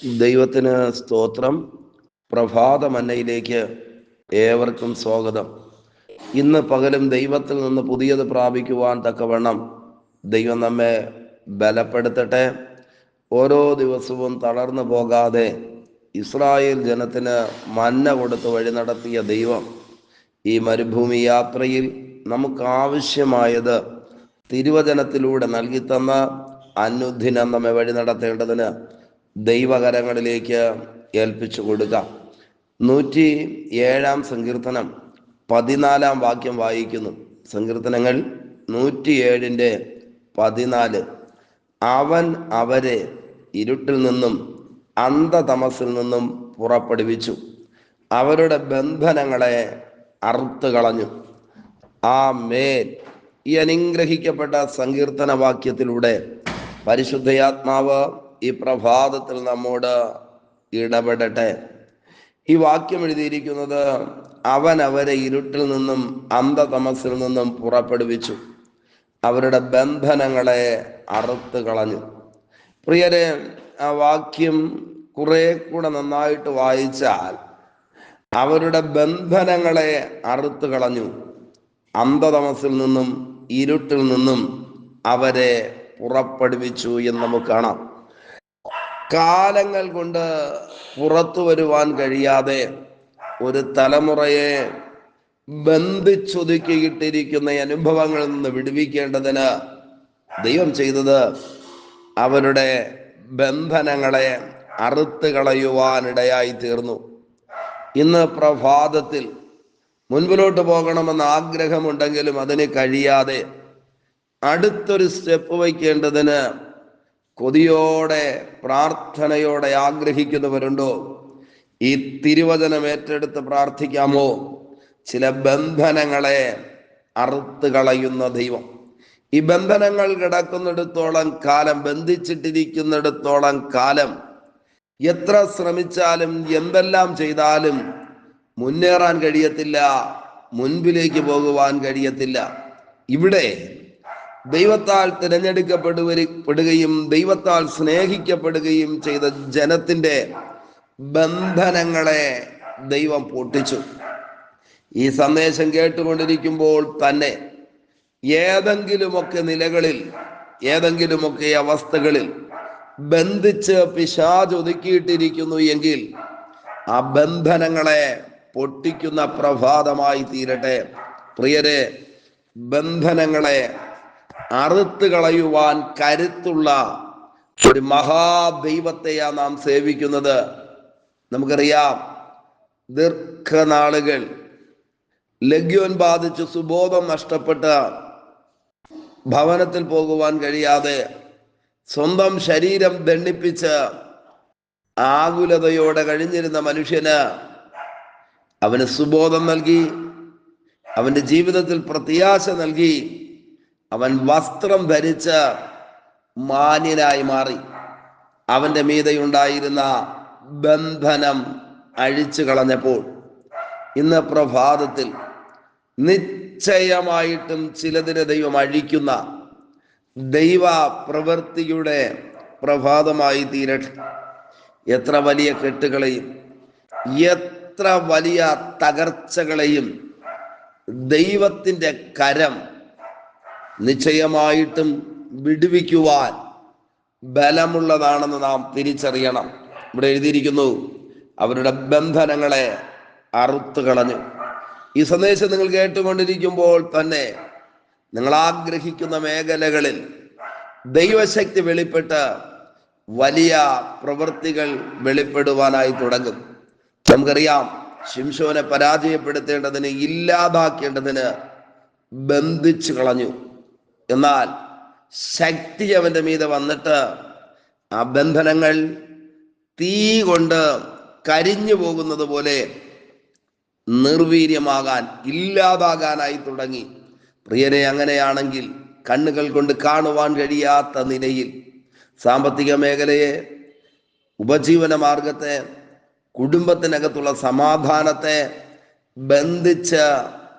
ദൈവത്തിന് സ്തോത്രം. പ്രഭാത മന്നയിലേക്ക് ഏവർക്കും സ്വാഗതം. ഇന്ന് പകലും ദൈവത്തിൽ നിന്ന് പുതിയത് പ്രാപിക്കുവാൻ തക്കവണ്ണം ദൈവം നമ്മെ ബലപ്പെടുത്തട്ടെ. ഓരോ ദിവസവും തളർന്നു പോകാതെ ഇസ്രായേൽ ജനത്തിന് മന്ന കൊടുത്ത് വഴി നടത്തിയ ദൈവം ഈ മരുഭൂമി യാത്രയിൽ നമുക്ക് ആവശ്യമായത് തിരുവചനത്തിലൂടെ നൽകിത്തന്ന അനുദിനം നമ്മെ വഴി നടത്തേണ്ടതിന് ദൈവകരങ്ങളിലേക്ക് ഏൽപ്പിച്ചു കൊടുക്കാം. നൂറ്റി ഏഴാം സങ്കീർത്തനം പതിനാലാം വാക്യം വായിക്കുന്നു. സങ്കീർത്തനങ്ങൾ നൂറ്റിയേഴിന്റെ പതിനാല്. അവൻ അവരെ ഇരുട്ടിൽ നിന്നും അന്ധതമസിൽ നിന്നും പുറപ്പെടുവിച്ചു. അവരുടെ ബന്ധനങ്ങളെ അറുത്തു കളഞ്ഞു. ആ മേൽ ഈ അനുഗ്രഹിക്കപ്പെട്ട സങ്കീർത്തന വാക്യത്തിലൂടെ പരിശുദ്ധയാത്മാവ് ഈ പ്രഭാതത്തിൽ നമ്മോട് ഇടപെടട്ടെ. ഈ വാക്യം എഴുതിയിരിക്കുന്നത് അവൻ അവരെ ഇരുട്ടിൽ നിന്നും അന്ധതമസിൽ നിന്നും പുറപ്പെടുവിച്ചു. അവരുടെ ബന്ധനങ്ങളെ അറുത്ത് കളഞ്ഞു. പ്രിയരെ ആ വാക്യം കുറെ കൂടെ നന്നായിട്ട് വായിച്ചാൽ അവരുടെ ബന്ധനങ്ങളെ അറുത്ത് കളഞ്ഞു. അന്ധതമസിൽ നിന്നും ഇരുട്ടിൽ നിന്നും അവരെ പുറപ്പെടുവിച്ചു എന്ന് നമുക്ക് കാണാം. കാലങ്ങൾ കൊണ്ട് പുറത്തു വരുവാൻ കഴിയാതെ ഒരു തലമുറയെ ബന്ധിച്ചൊതുക്കിയിട്ടിരിക്കുന്ന അനുഭവങ്ങളിൽ നിന്ന് വിടുവിക്കേണ്ടതിന് ദൈവം ചെയ്തത് അവരുടെ ബന്ധനങ്ങളെ അറുത്ത് കളയുവാനിടയായി തീർന്നു. ഇന്ന് പ്രഭാതത്തിൽ മുൻപിലോട്ട് പോകണമെന്ന് ആഗ്രഹമുണ്ടെങ്കിലും അതിന് കഴിയാതെ അടുത്തൊരു സ്റ്റെപ്പ് വയ്ക്കേണ്ടതിന് കൊതിയോടെ പ്രാർത്ഥനയോടെ ആഗ്രഹിക്കുന്നവരുണ്ടോ? ഈ തിരുവചനം ഏറ്റെടുത്ത് പ്രാർത്ഥിക്കാമോ? ചില ബന്ധനങ്ങളെ അറുത്ത് കളയുന്ന ദൈവം. ഈ ബന്ധനങ്ങൾ കിടക്കുന്നിടത്തോളം കാലം ബന്ധിച്ചിട്ടിരിക്കുന്നിടത്തോളം കാലം എത്ര ശ്രമിച്ചാലും എന്തെല്ലാം ചെയ്താലും മുന്നേറാൻ കഴിയത്തില്ല മുൻപിലേക്ക് പോകുവാൻ കഴിയത്തില്ല. ഇവിടെ ദൈവത്താൽ തിരഞ്ഞെടുക്കപ്പെടുകയും ദൈവത്താൽ സ്നേഹിക്കപ്പെടുകയും ചെയ്ത ജനത്തിന്റെ ബന്ധനങ്ങളെ ദൈവം പൊട്ടിച്ചു. ഈ സന്ദേശം കേട്ടുകൊണ്ടിരിക്കുമ്പോൾ തന്നെ ഏതെങ്കിലുമൊക്കെ നിലകളിൽ ഏതെങ്കിലുമൊക്കെ അവസ്ഥകളിൽ ബന്ധിച്ച് പിശാജ് ഒതുക്കിയിട്ടിരിക്കുന്നു എങ്കിൽ ആ ബന്ധനങ്ങളെ പൊട്ടിക്കുന്ന പ്രഭാതമായി തീരട്ടെ. പ്രിയരെ ബന്ധനങ്ങളെ അറുത്ത് കളയുവാൻ കരുത്തുള്ള ഒരു മഹാദൈവത്തെയാ നാം സേവിക്കുന്നത്. നമുക്കറിയാം ദീർഘനാളുകൾ ലഗ്യോൻ ബാധിച്ച് സുബോധം നഷ്ടപ്പെട്ട ഭവനത്തിൽ പോകുവാൻ കഴിയാതെ സ്വന്തം ശരീരം ദണ്ഡിപ്പിച്ച് ആകുലതയോടെ കഴിഞ്ഞിരുന്ന മനുഷ്യന് അവന് സുബോധം നൽകി അവന്റെ ജീവിതത്തിൽ പ്രത്യാശ നൽകി അവൻ വസ്ത്രം ധരിച്ച് മാന്യനായി മാറി. അവന്റെ മീതയുണ്ടായിരുന്ന ബന്ധനം അഴിച്ചു കളഞ്ഞപ്പോൾ ഇന്ന് പ്രഭാതത്തിൽ നിശ്ചയമായിട്ടും ചിലതിനെ ദൈവം അഴിക്കുന്ന ദൈവ പ്രവൃത്തിയുടെ പ്രഭാതമായി തീരട്ടെ. എത്ര വലിയ കെട്ടുകളെയും എത്ര വലിയ തകർച്ചകളെയും ദൈവത്തിന്റെ കരം നിശ്ചയമായിട്ടും വിടുവിക്കുവാൻ ബലമുള്ളതാണെന്ന് നാം തിരിച്ചറിയണം. ഇവിടെ എഴുതിയിരിക്കുന്നു അവരുടെ ബന്ധനങ്ങളെ അറുത്തു കളഞ്ഞു ഈ സന്ദേശം നിങ്ങൾ കേട്ടുകൊണ്ടിരിക്കുമ്പോൾ തന്നെ നിങ്ങൾ ആഗ്രഹിക്കുന്ന മേഖലകളിൽ ദൈവശക്തി വെളിപ്പെട്ട് വലിയ പ്രവൃത്തികൾ വെളിപ്പെടുവാനായി തുടങ്ങും. നമുക്കറിയാം ശിംശോനെ പരാജയപ്പെടുത്തേണ്ടതിന് ഇല്ലാതാക്കേണ്ടതിന് ബന്ധിച്ചു കളഞ്ഞു. എന്നാൽ ശക്തി അവന്റെ മീതെ വന്നിട്ട് ആ ബന്ധനങ്ങൾ തീ കൊണ്ട് കരിഞ്ഞു പോകുന്നത് പോലെ നിർവീര്യമാകാൻ ഇല്ലാതാകാനായി തുടങ്ങി. പ്രിയനെ അങ്ങനെയാണെങ്കിൽ കണ്ണുകൾ കൊണ്ട് കാണുവാൻ കഴിയാത്ത നിലയിൽ സാമ്പത്തിക മേഖലയെ ഉപജീവന മാർഗത്തെ കുടുംബത്തിനകത്തുള്ള സമാധാനത്തെ ബന്ധിച്ച്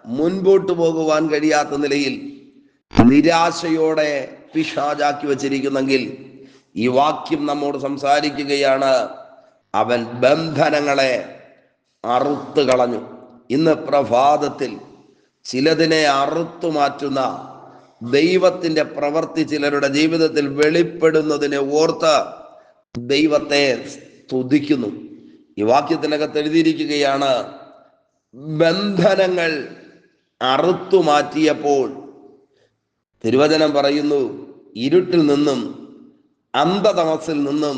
മുൻപോട്ട് പോകുവാൻ കഴിയാത്ത നിലയിൽ നിരാശയോടെ പിശാചാക്കി വച്ചിരിക്കുന്നെങ്കിൽ ഈ വാക്യം നമ്മോട് സംസാരിക്കുകയാണ്. അവൻ ബന്ധനങ്ങളെ അറുത്തു കളഞ്ഞു. ഇന്ന് പ്രഭാതത്തിൽ ചിലതിനെ അറുത്തു മാറ്റുന്ന ദൈവത്തിന്റെ പ്രവൃത്തി ചിലരുടെ ജീവിതത്തിൽ വെളിപ്പെടുന്നതിനെ ഓർത്ത് ദൈവത്തെ സ്തുതിക്കുന്നു. ഈ വാക്യത്തിനകത്ത് എഴുതിയിരിക്കുകയാണ് ബന്ധനങ്ങൾ അറുത്തു മാറ്റിയപ്പോൾ തിരുവചനം പറയുന്നു ഇരുട്ടിൽ നിന്നും അന്ധതമസിൽ നിന്നും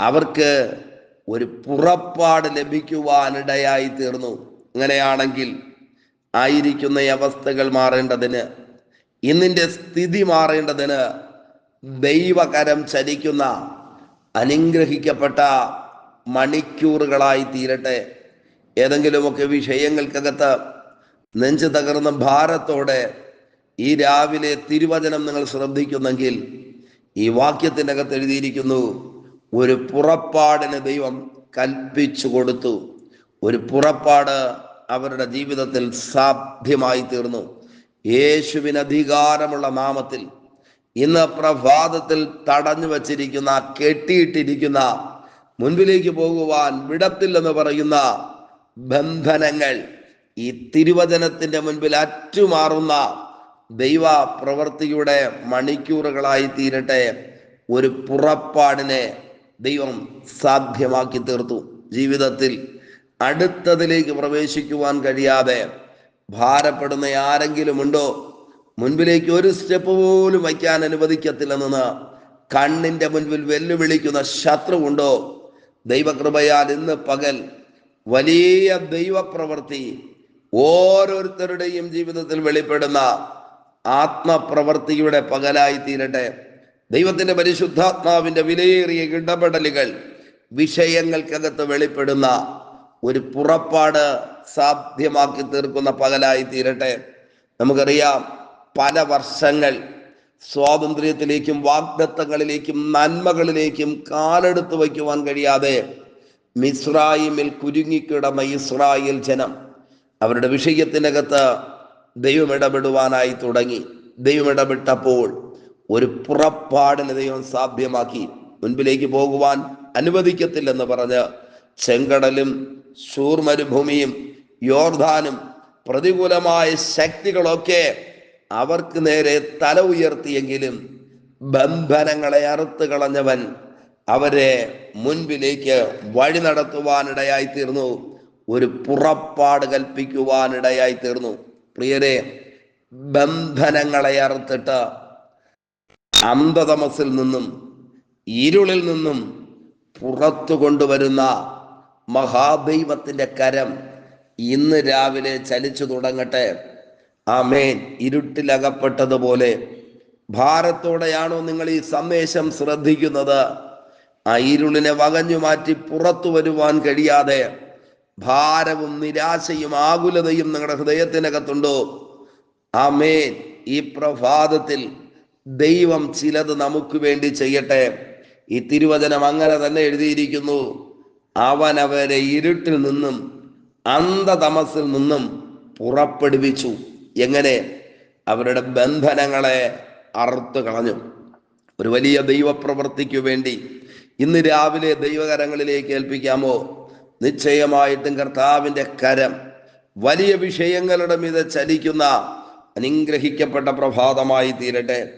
അവർക്ക് ഒരു പുറപ്പാട് ലഭിക്കുവാനിടയായി തീർന്നു അങ്ങനെയാണെങ്കിൽ ആയിരിക്കുന്ന അവസ്ഥകൾ മാറേണ്ടതിന് ഇന്നിന്റെ സ്ഥിതി മാറേണ്ടതിന് ദൈവകരം ചലിക്കുന്ന അനുഗ്രഹിക്കപ്പെട്ട മണിക്കൂറുകളായി തീരട്ടെ. ഏതെങ്കിലുമൊക്കെ വിഷയങ്ങൾക്കകത്ത് നെഞ്ചു തകർന്ന ഭാരത്തോടെ ഈ രാവിലെ തിരുവചനം നിങ്ങൾ ശ്രദ്ധിക്കുന്നെങ്കിൽ ഈ വാക്യത്തിന്റെ അകത്ത് എഴുതിയിരിക്കുന്നു ഒരു പുറപ്പാടിന് ദൈവം കൽപ്പിച്ചു കൊടുത്തു. ഒരു പുറപ്പാട് അവരുടെ ജീവിതത്തിൽ സാധ്യമായി തീർന്നു. യേശുവിന് അധികാരമുള്ള നാമത്തിൽ ഇന്ന് പ്രഭാതത്തിൽ തടഞ്ഞു വച്ചിരിക്കുന്ന കെട്ടിയിട്ടിരിക്കുന്ന മുൻപിലേക്ക് പോകുവാൻ വിടത്തില്ലെന്ന് പറയുന്ന ബന്ധനങ്ങൾ ഈ തിരുവചനത്തിന്റെ മുൻപിൽ അറ്റുമാറുന്ന ദൈവ പ്രവൃത്തിയുടെ മണിക്കൂറുകളായി തീരട്ടെ. ഒരു പുറപ്പാടിനെ ദൈവം സാധ്യമാക്കി തീർത്തു. ജീവിതത്തിൽ അടുത്തതിലേക്ക് പ്രവേശിക്കുവാൻ കഴിയാതെ ഭാരപ്പെടുന്ന ആരെങ്കിലും ഉണ്ടോ? മുൻപിലേക്ക് ഒരു സ്റ്റെപ്പ് പോലും വയ്ക്കാൻ അനുവദിക്കത്തില്ലെന്ന് കണ്ണിന്റെ മുൻപിൽ വെല്ലുവിളിക്കുന്ന ശത്രു ഉണ്ടോ ദൈവകൃപയാൽ ഇന്ന് പകൽ വലിയ ദൈവപ്രവൃത്തി ഓരോരുത്തരുടെയും ജീവിതത്തിൽ വെളിപ്പെടുന്ന ആത്മപ്രവൃത്തിയുടെ പകലായി തീരട്ടെ ദൈവത്തിന്റെ പരിശുദ്ധാത്മാവിന്റെ വിലയേറിയ ഇടപെടലുകൾ വിഷയങ്ങൾക്കകത്ത് വെളിപ്പെടുന്ന ഒരു പുറപ്പാട് സാധ്യമാക്കി തീർക്കുന്ന പകലായി തീരട്ടെ നമുക്കറിയാം പല വർഷങ്ങൾ സ്വാതന്ത്ര്യത്തിലേക്കും വാഗ്ദത്തങ്ങളിലേക്കും നന്മകളിലേക്കും കാലെടുത്തു വയ്ക്കുവാൻ കഴിയാതെ മിസ്രായിമിൽ കുരുങ്ങിക്കിടന്ന ഇസ്രായേൽ ജനം അവരുടെ വിഷയത്തിനകത്ത് ദൈവം ഇടപെടുവാനായി തുടങ്ങി. ദൈവം ഇടപെട്ടപ്പോൾ ഒരു പുറപ്പാടിന് ദൈവം സാധ്യമാക്കി. മുൻപിലേക്ക് പോകുവാൻ അനുവദിക്കത്തില്ലെന്ന് പറഞ്ഞ് ചെങ്കടലും ശൂർ മരുഭൂമിയും യോർധാനും പ്രതികൂലമായ ശക്തികളൊക്കെ അവർക്ക് നേരെ തല ഉയർത്തിയെങ്കിലും ബന്ധനങ്ങളെ അറുത്ത് കളഞ്ഞവൻ അവരെ മുൻപിലേക്ക് വഴി നടത്തുവാനിടയായി തീർന്നു. ഒരു പുറപ്പാട് കൽപ്പിക്കുവാനിടയായി തീർന്നു. പ്രിയരെ ബന്ധനങ്ങളെ അറുത്തിട്ട് അന്ധതമസിൽ നിന്നും ഇരുളിൽ നിന്നും പുറത്തു കൊണ്ടുവരുന്ന മഹാദൈവത്തിന്റെ കരം ഇന്ന് രാവിലെ ചലിച്ചു തുടങ്ങട്ടെ. ആമേൻ. ഇരുട്ടിലകപ്പെട്ടതുപോലെ ഭാരത്തോടെയാണോ നിങ്ങൾ ഈ സന്ദേശം ശ്രദ്ധിക്കുന്നത്? ആ ഇരുളിനെ വകഞ്ഞു മാറ്റി പുറത്തു വരുവാൻ കഴിയാതെ ഭാരവും നിരാശയും ആകുലതയും നിങ്ങളുടെ ഹൃദയത്തിനകത്തുണ്ടോ? ആമേൻ. ഈ പ്രഭാതത്തിൽ ദൈവം ചിലത് നമുക്ക് വേണ്ടി ചെയ്യട്ടെ. ഈ തിരുവചനം അങ്ങനെ തന്നെ എഴുതിയിരിക്കുന്നു. അവൻ അവരെ ഇരുട്ടിൽ നിന്നും അന്ധതമസിൽ നിന്നും പുറപ്പെടുവിച്ചു. എങ്ങനെ? അവരുടെ ബന്ധനങ്ങളെ അറുത്തു കളഞ്ഞു. ഒരു വലിയ ദൈവപ്രവൃത്തിക്കു വേണ്ടി ഇന്ന് രാവിലെ ദൈവകരങ്ങളിലേക്ക് ഏൽപ്പിക്കാമോ? നിശ്ചയമായിട്ടും കർത്താവിന്റെ കരം വലിയ വിഷയങ്ങളുടെ മീതെ ചലിക്കുന്ന അനുഗ്രഹിക്കപ്പെട്ട പ്രഭാതമായി തീരട്ടെ.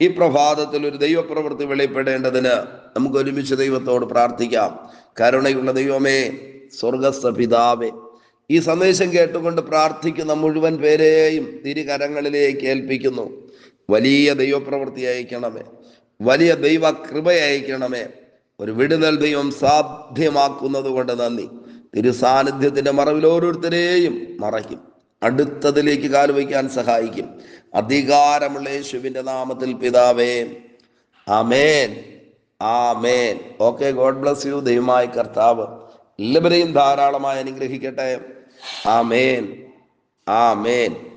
ഈ പ്രഭാതത്തിൽ ഒരു ദൈവപ്രവൃത്തി വെളിപ്പെടേണ്ടതിന് നമുക്ക് ഒരുമിച്ച് ദൈവത്തോട് പ്രാർത്ഥിക്കാം. കരുണയുള്ള ദൈവമേ സ്വർഗസ്ഥ പിതാവേ ഈ സന്ദേശം കേട്ടുകൊണ്ട് പ്രാർത്ഥിക്കുന്ന മുഴുവൻ പേരെയും തിരുകരങ്ങളിലേക്ക് ഏൽപ്പിക്കുന്നു. വലിയ ദൈവപ്രവൃത്തി അയക്കണമേ. വലിയ ദൈവ കൃപ അയക്കണമേ. ഒരു വിടുതൽ ദൈവം സാധ്യമാക്കുന്നത് കൊണ്ട് നന്ദി. തിരുസാന്നിധ്യത്തിന്റെ മറവിൽ ഓരോരുത്തരെയും മറയ്ക്കും. അടുത്തതിലേക്ക് കാലുവയ്ക്കാൻ സഹായിക്കും. അധികാരമുള്ള യേശുവിന്റെ നാമത്തിൽ പിതാവേ. ആമേൻ. ആമേൻ. Okay God bless you. ദൈവമായ കർത്താവ് എല്ലാവരെയും ധാരാളമായി അനുഗ്രഹിക്കട്ടെ. ആമേൻ. ആമേൻ.